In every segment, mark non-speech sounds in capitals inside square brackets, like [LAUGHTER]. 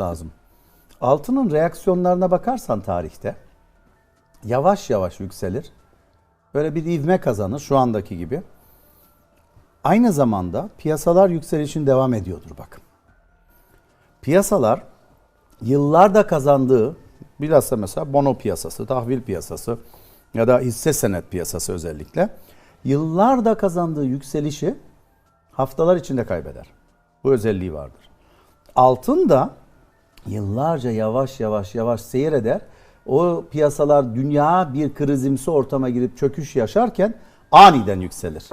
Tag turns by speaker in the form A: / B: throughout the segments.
A: lazım. Altının reaksiyonlarına bakarsan tarihte yavaş yavaş yükselir. Böyle bir ivme kazanır şu andaki gibi. Aynı zamanda piyasalar yükselişin devam ediyordur bakın. Piyasalar yıllarda kazandığı bilhassa mesela bono piyasası, tahvil piyasası ya da hisse senet piyasası özellikle yıllarda kazandığı yükselişi haftalar içinde kaybeder. Bu özelliği vardır. Altın da yıllarca yavaş yavaş yavaş seyreder. O piyasalar dünya bir krizimsi ortama girip çöküş yaşarken aniden yükselir.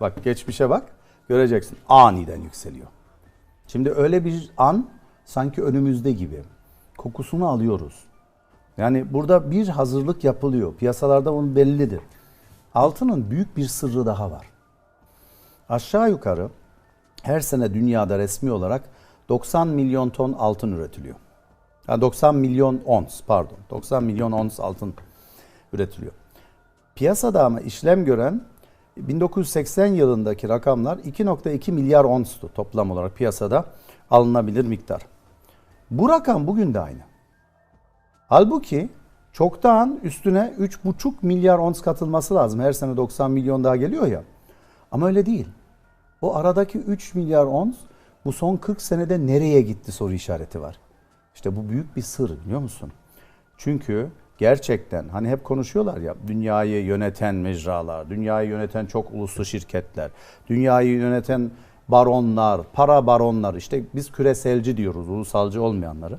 A: Bak geçmişe bak göreceksin aniden yükseliyor. Şimdi öyle bir an sanki önümüzde gibi. Kokusunu alıyoruz. Yani burada bir hazırlık yapılıyor. Piyasalarda bunun bellidir. Altının büyük bir sırrı daha var. Aşağı yukarı her sene dünyada resmi olarak 90 milyon ton altın üretiliyor. Ha, 90 milyon ons pardon. 90 milyon ons altın üretiliyor. Piyasada ama işlem gören 1980 yılındaki rakamlar 2.2 milyar onstu toplam olarak piyasada alınabilir miktar. Bu rakam bugün de aynı. Halbuki çoktan üstüne 3,5 milyar ons katılması lazım. Her sene 90 milyon daha geliyor ya. Ama öyle değil. O aradaki 3 milyar ons bu son 40 senede nereye gitti soru işareti var. İşte bu büyük bir sır biliyor musun? Çünkü gerçekten hani hep konuşuyorlar ya dünyayı yöneten mecralar, dünyayı yöneten çok uluslu şirketler, dünyayı yöneten baronlar, para baronlar işte biz küreselci diyoruz ulusalcı olmayanları.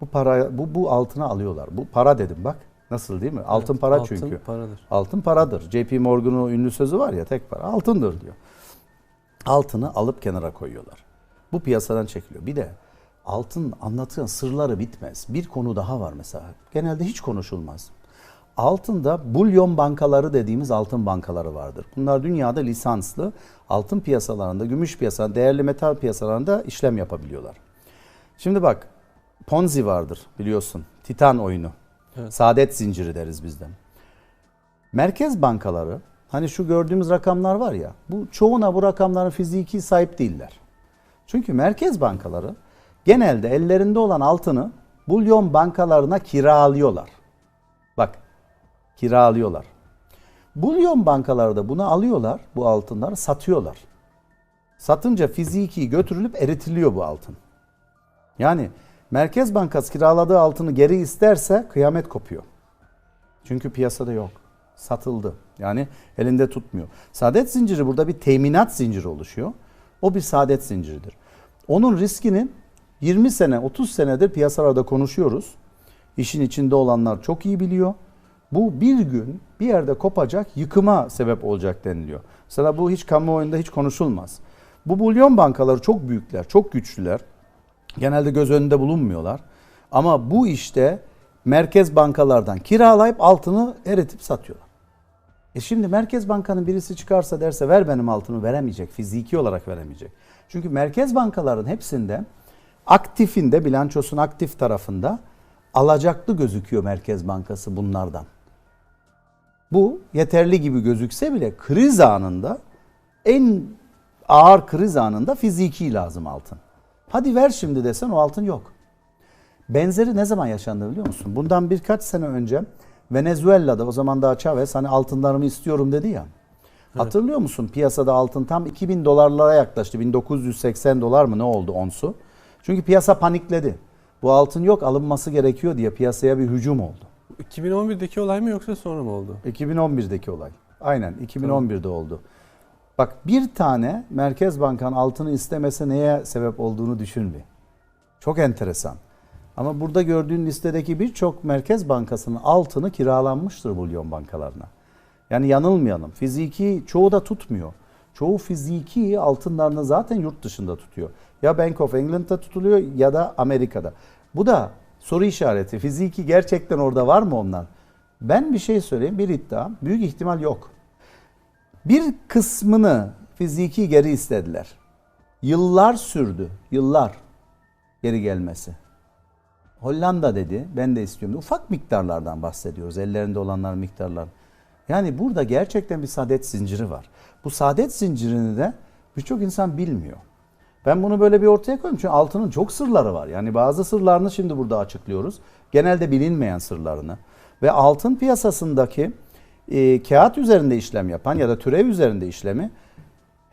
A: Bu para bu bu altına alıyorlar. Bu para dedim bak. Nasıl değil mi? Altın para
B: altın
A: çünkü.
B: paradır.
A: Altın paradır. JP Morgan'ın ünlü sözü var ya tek para altındır diyor. Altını alıp kenara koyuyorlar. Bu piyasadan çekiliyor. Bir de altın anlatılan sırları bitmez. Bir konu daha var mesela. Genelde hiç konuşulmaz. Altında bulyon bankaları dediğimiz altın bankaları vardır. Bunlar dünyada lisanslı altın piyasalarında, gümüş piyasalarında, değerli metal piyasalarında işlem yapabiliyorlar. Şimdi bak Ponzi vardır biliyorsun. Titan oyunu.
B: Evet.
A: Saadet zinciri deriz bizden. Merkez bankaları hani şu gördüğümüz rakamlar var ya bu çoğuna bu rakamların fiziki sahip değiller. Çünkü merkez bankaları genelde ellerinde olan altını bulyon bankalarına kiralıyorlar. Bak kiralıyorlar. Bulyon bankaları da bunu alıyorlar bu altınları satıyorlar. Satınca fiziki götürülüp eritiliyor bu altın. Yani Merkez Bankası kiraladığı altını geri isterse kıyamet kopuyor. Çünkü piyasada yok. Satıldı. Yani elinde tutmuyor. Saadet zinciri burada bir teminat zinciri oluşuyor. O bir saadet zinciridir. Onun riskini 20 sene, 30 senedir piyasalarda konuşuyoruz. İşin içinde olanlar çok iyi biliyor. Bu bir gün bir yerde kopacak, yıkıma sebep olacak deniliyor. Mesela bu hiç kamuoyunda hiç konuşulmaz. Bu bulyon bankaları çok büyükler, çok güçlüler. Genelde göz önünde bulunmuyorlar. Ama bu işte merkez bankalardan kiralayıp altını eritip satıyorlar. E şimdi Merkez Banka'nın birisi çıkarsa derse ver benim altını veremeyecek. Fiziki olarak veremeyecek. Çünkü merkez bankaların hepsinde aktifinde bilançosun aktif tarafında alacaklı gözüküyor Merkez Bankası bunlardan. Bu yeterli gibi gözükse bile kriz anında en ağır kriz anında fiziki lazım altın. Hadi ver şimdi desen o altın yok. Benzeri ne zaman yaşandı biliyor musun? Bundan birkaç sene önce Venezuela'da o zaman daha Chavez hani altınlarımı istiyorum dedi ya. Hatırlıyor musun? Piyasada altın tam 2000 dolarlara yaklaştı. 1980 dolar mı ne oldu onsu? Çünkü piyasa panikledi. Bu altın yok alınması gerekiyor diye piyasaya bir hücum oldu.
B: 2011'deki olay mı yoksa sonra mı oldu?
A: 2011'deki olay. Aynen 2011'de oldu. Bak bir tane Merkez Banka'nın altını istemese neye sebep olduğunu düşün bir. Çok enteresan. Ama burada gördüğün listedeki birçok Merkez Bankası'nın altını kiralanmıştır bulyon bankalarına. Yani yanılmayalım. Fiziki çoğu da tutmuyor. Çoğu fiziki altınlarını zaten yurt dışında tutuyor. Ya Bank of England'da tutuluyor ya da Amerika'da. Bu da soru işareti. Fiziki gerçekten orada var mı onlar? Ben bir şey söyleyeyim, bir iddia. Büyük ihtimal yok. Bir kısmını fiziki geri istediler. Yıllar sürdü, yıllar geri gelmesi. Hollanda dedi, ben de istiyorum. Ufak miktarlardan bahsediyoruz, ellerinde olanlar miktarlar. Yani burada gerçekten bir saadet zinciri var. Bu saadet zincirini de birçok insan bilmiyor. Ben bunu böyle bir ortaya koyayım çünkü altının çok sırları var. Yani bazı sırlarını şimdi burada açıklıyoruz. Genelde bilinmeyen sırlarını. Ve altın piyasasındaki e, kağıt üzerinde işlem yapan ya da türev üzerinde işlemi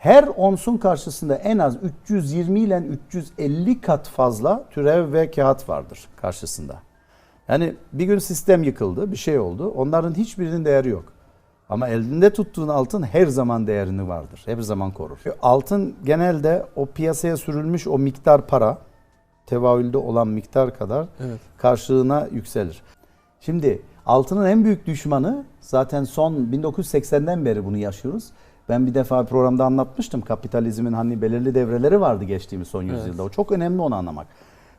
A: her onsun karşısında en az 320 ile 350 kat fazla türev ve kağıt vardır karşısında. Yani bir gün sistem yıkıldı, bir şey oldu. Onların hiçbirinin değeri yok. Ama elinde tuttuğun altın her zaman değerini vardır. Her zaman korur. Altın genelde o piyasaya sürülmüş o miktar para, tevahülde olan miktar kadar
B: Evet.
A: karşılığına yükselir. Şimdi altının en büyük düşmanı zaten son 1980'den beri bunu yaşıyoruz. Ben bir defa programda anlatmıştım. Kapitalizmin hani belirli devreleri vardı geçtiğimiz son
B: Evet.
A: yüzyılda. O çok önemli onu anlamak.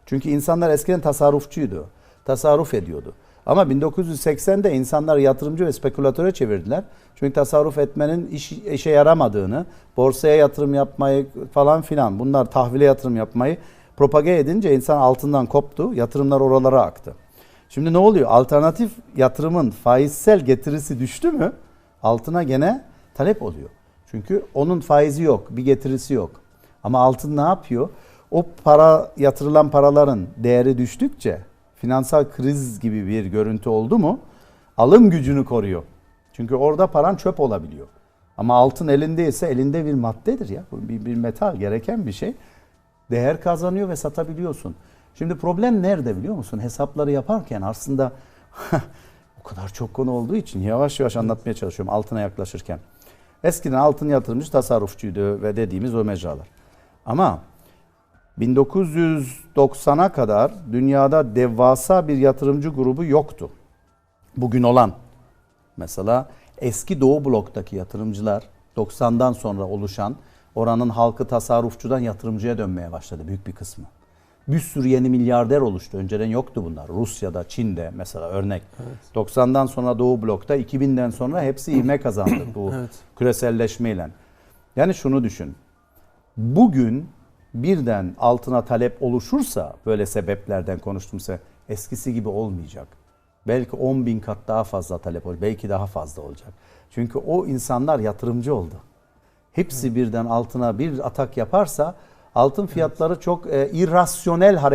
A: Çünkü insanlar eskiden tasarrufçuydu. Tasarruf ediyordu. Ama 1980'de insanlar yatırımcı ve spekülatöre çevirdiler. Çünkü tasarruf etmenin iş, işe yaramadığını, borsaya yatırım yapmayı falan filan bunlar tahvile yatırım yapmayı propage edince insan altından koptu. Yatırımlar oralara aktı. Şimdi ne oluyor? Alternatif yatırımın faizsel getirisi düştü mü altına gene talep oluyor. Çünkü onun faizi yok, bir getirisi yok. Ama altın ne yapıyor? O para yatırılan paraların değeri düştükçe finansal kriz gibi bir görüntü oldu mu alım gücünü koruyor. Çünkü orada paran çöp olabiliyor. Ama altın elindeyse elinde bir maddedir ya. Bir, bir metal gereken bir şey. Değer kazanıyor ve satabiliyorsun. Şimdi problem nerede biliyor musun? Hesapları yaparken aslında [LAUGHS] o kadar çok konu olduğu için yavaş yavaş anlatmaya çalışıyorum altına yaklaşırken. Eskiden altın yatırımcı tasarrufçuydu ve dediğimiz o mecralar. Ama 1990'a kadar dünyada devasa bir yatırımcı grubu yoktu. Bugün olan mesela eski Doğu bloktaki yatırımcılar 90'dan sonra oluşan oranın halkı tasarrufçudan yatırımcıya dönmeye başladı büyük bir kısmı. Bir sürü yeni milyarder oluştu. Önceden yoktu bunlar. Rusya'da, Çin'de mesela örnek. 90'dan sonra Doğu blokta, 2000'den sonra hepsi [CLEARS THROAT] ivme kazandı bu
B: Evet.
A: küreselleşmeyle. Yani şunu düşün. Bugün birden altına talep oluşursa böyle sebeplerden konuştumsa eskisi gibi olmayacak. Belki 10 bin kat daha fazla talep olacak. Belki daha fazla olacak. Çünkü o insanlar yatırımcı oldu. Hepsi birden altına bir atak yaparsa altın fiyatları çok e, irrasyonel hareket